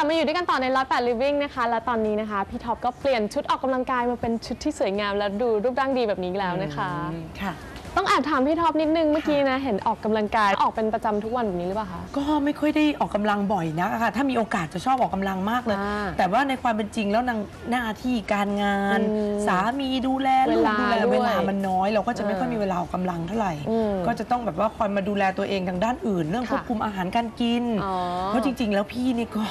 ลับมาอยู่ด้วยกันต่อในร้อยแปดลิฟวิ่งนะคะ และตอนนี้นะคะ พี่ท็อปก็เปลี่ยนชุดออกกำลังกายมาเป็นชุดที่สวยงามและดูรูปร่างดีแบบนี้แล้วนะคะ ค่ะ ต้องแอบถามพี่ท็อปนิดนึงเมื่อกี้นะ เห็นออกกำลังกายออกเป็นประจำทุกวันแบบนี้หรือเปล่าคะ ก็ไม่ค่อยได้ออกกำลังบ่อยนักอะค่ะ ถ้ามีโอกาสจะชอบออกกำลังมากเลยอ่าแต่ว่าในความเป็นจริงแล้วนางหน้าที่การงานอืมสามีดูแลลูกเวลาดูแลด้วยเวลามันน้อย เราก็จะไม่อ่าค่อยมีเวลาออกกำลังเท่าไหร่อืมก็จะต้องแบบว่าคอยมาดูแลตัวเองทางด้านอื่น เรื่องค่ะควบคุมอาหารการกินอ๋อเพราะจริง ๆ แล้วพี่นี่ก็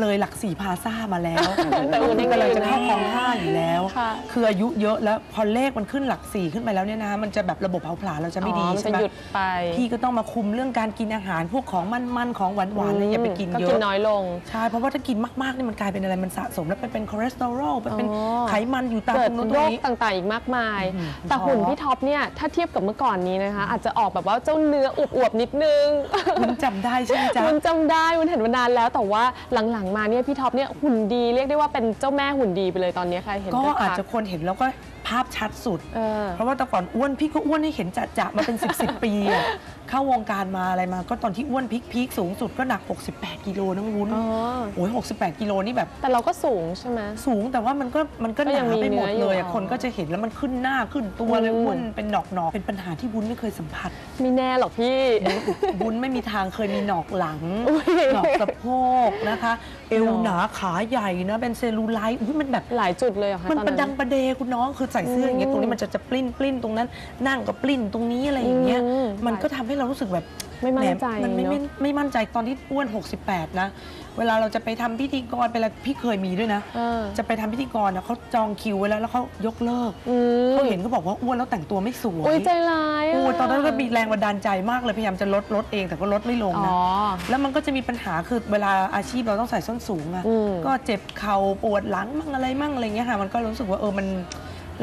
เลยหลักสี่พาซ่ามาแล้วแต่อื่นยังกำลังอยู่จะนะเข้าคลองห้าอยู่แล้วค่ะคืออายุเยอะแล้วพอเลขมันขึ้นหลักสี่ขึ้นไปแล้วเนี่ยนะมันจะแบบระบบเผาผลาญเราจะไม่ดีอ๋อมันใช่จะไหมหยุดไป พี่ก็ต้องมาคุมเรื่องการกินอาหารพวกของมันๆของหวานๆเนี่ยอย่าไปกินเยก็อะกินน้อยลง ใช่เพราะว่าถ้ากินมากๆนี่มันกลายเป็นอะไรมันสะสมแล้วไปเป็นคอเลสเตอรอลไปเป็นอ๋อ ไขมันอยู่ตามเกิตดรงนู้นตโรรงคนี้ ต่างๆ อีกมากมาย อืมแต่หุ่นท้อพี่ท็อปเนี่ย ถ้าเทียบกับเมื่อก่อนนี้นะคะ อาจจะออกแบบว่าเจ้าเนื้ออวบๆนิดนึงคุณจำได้ใช่ไหมจ๊ะ มันจำได้มันเห็นมานานแล้วแต่ว่าหลังๆมาเนี่ยพี่ท็อปเนี่ยหุ่นดีเรียกได้ว่าเป็นเจ้าแม่หุ่นดีไปเลยตอนนี้ค่ะเห็นก็ได้อาจพัจะคนเห็นแล้วก็ ภาพชัดสุด เออ เพราะว่าแต่ก่อนอ้วนพี่ก็อ้วนให้เห็นจะจะๆมาเป็น 10บสปีอะเข้าวงการมาอะไรมา ก็ตอนที่อ้วนพีคพีคสูงสุดก็หนัก 68 กิโลน้องวุ้นอ๋อ โอ้ย68 กิโลนี่แบบแต่เราก็สูงใช่ไหม สูงแต่ว่ามันก็มันก็ก็หยังนามีไปหมดเนื้ออยู่เลยอะอ๋อคนก็จะเห็นแล้วมันขึ้นหน้าขึ้นตัวเลยอืม อ้วนเป็นหนอกหนอกๆเป็นปัญหาที่วุ้นไม่เคยสัมผัส ไม่แน่หรอกพี่ วุ้นไม่มีทางเคยมีหนอกหลัง อุ๊ย หนอกสะโพกนะคะ เอวหนาขาใหญ่นะ เป็นเซลลูไลท์อุ๊ยมันแบบ หลายจุดเลยเหรอคะมันตอนประดันั้งน ประเดคุณน้องคือใส่เสื้ออย่างเงี้ยอืมตรงนี้มันจะจะปลิ้นปลิ้นตรงนั้น นั่งก็ปลิ้นตรงนี้อะไรอย่างเงี้ย อืมมันก็ทำให้เรารู้สึกแบบไม่มั่นใจแหมันไม่เนอะไม่ไม่มั่นใจตอนที่อ้วน 68 นะ เวลาเราจะไปทำพิธีกรไปแล้วพี่เคยมีด้วยนะ เออจะไปทำพิธีกรนะเขาจองคิวไว้แล้วแล้วเขายกเลิกอืมเขาเห็นเขาบอกว่าอ้วนแล้วแต่งตัวไม่สวย อุ้ยใจร้ายะ โอ้ยตอนนั้นก็มีแรงบันดาลใจมากเลย พยายามจะลดลดเองแต่ก็ลดไม่ลงอ๋นะอแล้วมันก็จะมีปัญหาคือเวลาอาชีพเราต้องใส่ส้นสูงอะอืม ก็เจ็บเข่าปวดหลังมั่งอะไรมั่งอะไรเงี้ยค่ะ มันก็รู้สึกว่าเออมัน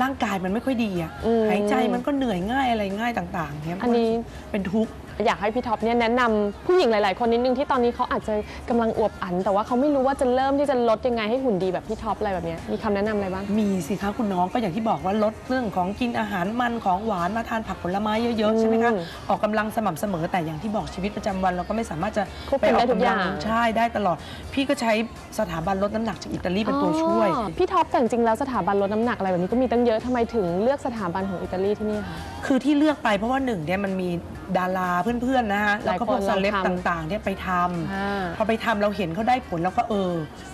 ร่างกายมันไม่ค่อยดีอะอืมหายใจมันก็เหนื่อยง่ายอะไรง่ายต่างๆเนี้ยอันนี้เป็นทุกข์ อยากให้พี่ท็อปเนี่ยแนะนำผู้หญิงหลาย ๆ คนนิดนึงที่ตอนนี้เขาอาจจะกำลังอวบอัน แต่ว่าเขาไม่รู้ว่าจะเริ่มที่จะลดยังไงให้หุ่นดีแบบพี่ท็อปอะไรแบบเนี้ยมีคำแนะนำอะไรบ้าง มีสิคะคุณน้องก็อย่างที่บอกว่าลดเรื่องของกินอาหารมันของหวานมาทานผักผลไม้เยอะ ๆ ใช่ไหมคะ อืมออกกำลังสม่ำเสมอแต่อย่างที่บอกชีวิตประจำวัน เราก็ไม่สามารถจะควบคุมไปออกได้ทุกกำอลัย่าง ใช่ได้ตลอด พี่ก็ใช้สถาบันลดน้ำหนักจากอิตาลีเป็นตัวช่วย อ๋อพี่ท็อปแต่จริงๆแล้วสถาบันลดน้ำหนักอะไรแบบนี้ก็มีตั้งเยอะทำไมถึงเลือกสถาบันของอิตาลีที่นี่คะ คือที่เลือกไปเพราะว่าหนึ่งเนี่ยมันมี ดาราเพื่อนๆนะฮะหแล้วลายก็พวกคนเซเลบลองทำต่างๆเนี่ยไปทอ่าำพอไปทำเราเห็นเขาได้ผลแล้วก็เออ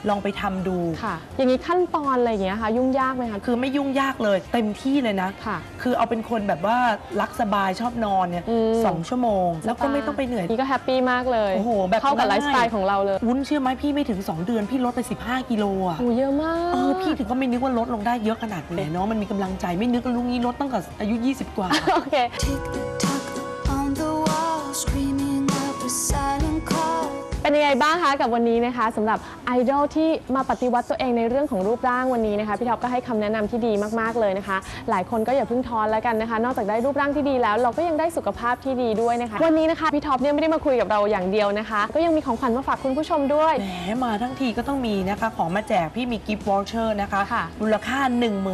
ลองไปทำดู ค่ะ อย่างนี้ขั้นตอนอะไรอย่างเงี้ยค่ะ ยุ่งยากไหมคะ คือไม่ยุ่งยากเลยเต็มที่เลยนะ ค่ะ คือเอาเป็นคนแบบว่ารักสบายชอบนอนเนี่ยอืม สองชั่วโมง แล้วก็ไม่ต้องไปเหนื่อย นี่ก็แฮปปี้มากเลยโอ้โหแบบเข้ากับง่ายไลฟ์สไตล์ของเราเลยวุ้นเชื่อไหมพี่ไม่ถึง 2 เดือน พี่ลดไป 15 กิโลอะโอ้เยอะมาก เออพี่ถึงก็ไม่นึกว่าลดลงได้เยอะขนาดนี้เนาะมันมีกำลังใจไม่นึกว่าลุงนี้ลดตั้งแต่อายุ 20 กว่า โอเค Tick the tock เป็นยังไงบ้างคะกับวันนี้นะคะสำหรับไอดอลที่มาปฏิวัติตัวเองในเรื่องของรูปร่างวันนี้นะคะพี่ท็อปก็ให้คำแนะนำที่ดีมากๆเลยนะคะ หลายคนก็อย่าเพิ่งท้อแล้วกันนะคะ นอกจากได้รูปร่างที่ดีแล้ว เราก็ยังได้สุขภาพที่ดีด้วยนะคะ วันนี้นะคะพี่ท็อปเนี่ยไม่ได้มาคุยกับเราอย่างเดียวนะคะ ก็ยังมีของขวัญมาฝากคุณผู้ชมด้วย แหมมาทั้งทีก็ต้องมีนะคะ ของมาแจกพี่มีกิฟต์วอลเชอร์นะคะค่ะมูลค่า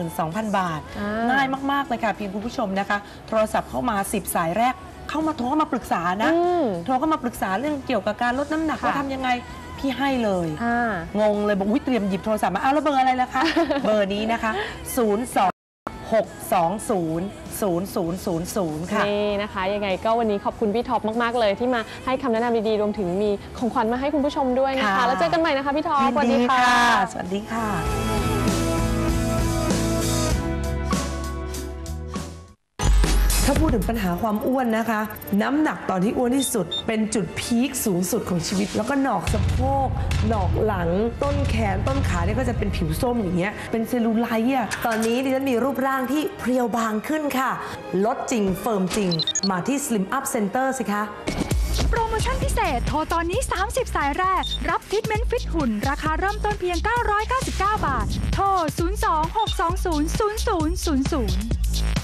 12,000 บาท อ่า ง่ายมากๆเลยค่ะเพียงคุณผู้ชมนะคะ โทรศัพท์เข้ามา 10 สายแรก เข้ามาโทรเข้ามาปรึกษานะ อืม โทรเข้ามาปรึกษาเรื่องเกี่ยวกับการลดน้ำหนักค่ะ ว่าทำยังไงพี่ให้เลย อ่า งงเลยบอกอุ้ยเตรียมหยิบโทรศัพท์มาอ้าวแล้วเบอร์อะไรล่ะคะ เบอร์นี้นะคะ 02 620 0000 ค่ะ นี่นะคะ ยังไงก็วันนี้ขอบคุณพี่ท็อปมาก ๆ เลยที่มาให้คำแนะนำดี ๆ รวมถึงมีของขวัญมาให้คุณผู้ชมด้วยนะคะ ค่ะ แล้วเจอกันใหม่นะคะพี่ท็อปยินสวัสดีดีค่ะ ค่ะ สวัสดีค่ะ ถ้าพูดถึงปัญหาความอ้วนนะคะ น้ำหนักตอนที่อ้วนที่สุด เป็นจุดพีคสูงสุดของชีวิต แล้วก็หนอกสะโพกหนอกหลัง ต้นแขนต้นขาเนี่ยก็จะเป็นผิวส้มอย่างเงี้ยเป็นเซลลูไลท์อะตอนนี้ดิฉันมีรูปร่างที่เพรียวบางขึ้นค่ะ ลดจริงเฟิร์มจริง มาที่ Slim Up Center สิคะโปรโมชั่นพิเศษ โทรตอนนี้ 30 สายแรก รับทรีทเมนต์ฟิตหุ่น ราคาเริ่มต้นเพียง 999 บาท โทร 026200000